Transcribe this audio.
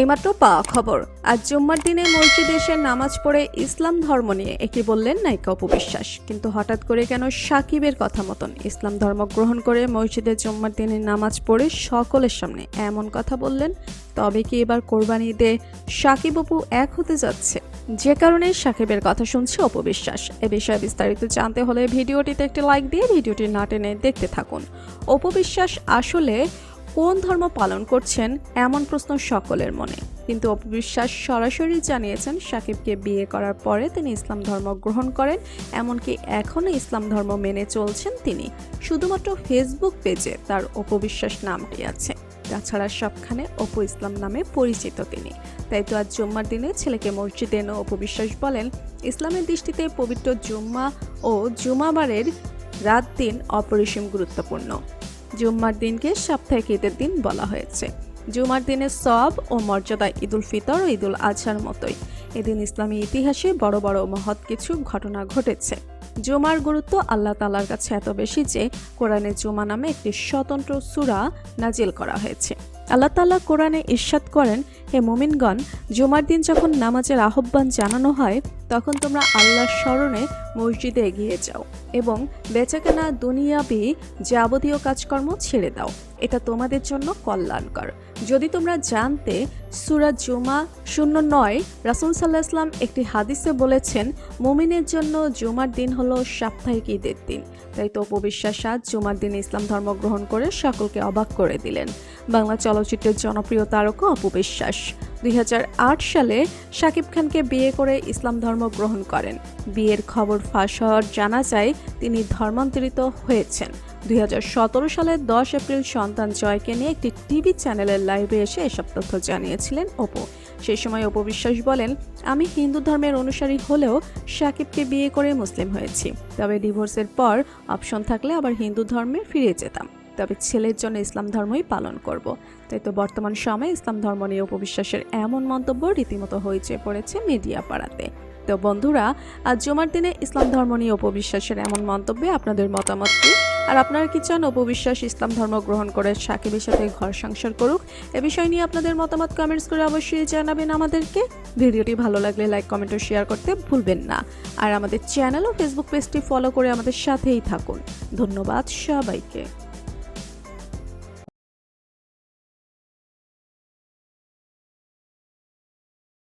এইমাত্র পাওয়া খবর। আজ জুম্মার দিনে মসজিদে এসে নামাজ পড়ে ইসলাম ধর্ম নিয়ে একে বললেন নায়িকা অপবিশ্বাস কিন্তু হঠাৎ করে কেন সাকিবের কথা মতন ইসলাম ধর্ম গ্রহণ করে মসজিদে জুম্মার দিনে নামাজ পড়ে সকলের সামনে এমন কথা বললেন? তবে কি এবার কোরবানি ঈদে সাকিব অপু এক হতে যাচ্ছে? যে কারণে সাকিবের কথা শুনছে অপবিশ্বাস এ বিষয়ে বিস্তারিত জানতে হলে ভিডিওটিতে একটি লাইক দিয়ে ভিডিওটি না টেনে দেখতে থাকুন। অপবিশ্বাস আসলে কোন ধর্ম পালন করছেন এমন প্রশ্ন সকলের মনে। কিন্তু অপবিশ্বাস সরাসরি জানিয়েছেন সাকিবকে বিয়ে করার পরে তিনি ইসলাম ধর্ম গ্রহণ করেন, এমনকি এখনও ইসলাম ধর্ম মেনে চলছেন তিনি। শুধুমাত্র ফেসবুক পেজে তার অপবিশ্বাস নামটি আছে তাছাড়া সবখানে অপু ইসলাম নামে পরিচিত তিনি। তাই তো আজ জুম্মার দিনে ছেলেকে মসজিদে এনে অপবিশ্বাস বলেন, ইসলামের দৃষ্টিতে পবিত্র জুম্মা ও জুমাবারের রাত দিন অপরিসীম গুরুত্বপূর্ণ। জুম্মার দিনকে সাপ্তাহিক ঈদের দিন বলা হয়েছে। জুমার দিনের সব ও মর্যাদা ঈদুল ফিতর ও ঈদুল আজহার মতোই। এদিন ইসলামী ইতিহাসে বড় বড় মহৎ কিছু ঘটনা ঘটেছে। জুমার গুরুত্ব আল্লাহ তালার কাছে এত বেশি যে, কোরআনে জুমা নামে একটি স্বতন্ত্র সুরা নাজিল করা হয়েছে। আল্লাহ তাল্লাহ কোরআনে ঈর্ষাদ করেন, হে মোমিনগণ, জুমার দিন যখন নামাজের আহ্বান জানানো হয়, তখন তোমরা আল্লাহর স্মরণে মসজিদে এগিয়ে যাও এবং বেচাকেনা দুনিয়াবি যাবতীয় কাজকর্ম ছেড়ে দাও। এটা তোমাদের জন্য কল্যাণকর। যদি তোমরা জানতে সুরা জুমা শূন্য নয়, রাসুল সাল্লাহ ইসলাম একটি হাদিসে বলেছেন, মুমিনের জন্য জুমার দিন হল সাপ্তাহিক ঈদের দিন। তাই তো অপবিশ্বাস আজ জুমার দিন ইসলাম ধর্ম গ্রহণ করে সকলকে অবাক করে দিলেন। বাংলা চলচ্চিত্রের জনপ্রিয় তারকা অপবিশ্বাস দুই হাজার আট সালে শাকিব খানকে বিয়ে করে ইসলাম ধর্ম গ্রহণ করেন। বিয়ের খবর ফাঁস হওয়ার জানা যায়, তিনি ধর্মান্তরিত হয়েছেন। দুই সালের দশ এপ্রিল সন্তান জয়কে নিয়ে একটি টিভি চ্যানেলের লাইভে এসে এসব তথ্য জানিয়েছিলেন অপু। সেই সময় অপবিশ্বাস বলেন, আমি হিন্দু ধর্মের অনুসারী হলেও সাকিবকে বিয়ে করে মুসলিম হয়েছি। তবে ডিভোর্সের পর অপশন থাকলে আবার হিন্দু ধর্মে ফিরে যেতাম। তবে ছেলের জন্য ইসলাম ধর্মই পালন করব। তাই তো বর্তমান সময়ে ইসলাম ধর্ম নিয়ে উপবিশ্বাসের এমন মন্তব্য রীতিমতো হয়েছে পড়েছে মিডিয়া পাড়াতে। তো বন্ধুরা, আজ জমার দিনে ইসলাম ধর্ম নিয়ে উপবিশ্বাসের এমন মন্তব্যে আপনাদের মতামত কি? আর আপনারা কি চান উপবিশ্বাস ইসলাম ধর্ম গ্রহণ করে সাকিবের সাথে ঘর সংসার করুক? এ বিষয় নিয়ে আপনাদের মতামত কমেন্টস করে অবশ্যই জানাবেন আমাদেরকে। ভিডিওটি ভালো লাগলে লাইক কমেন্ট ও শেয়ার করতে ভুলবেন না। আর আমাদের চ্যানেল ও ফেসবুক পেজটি ফলো করে আমাদের সাথেই থাকুন। ধন্যবাদ সবাইকে।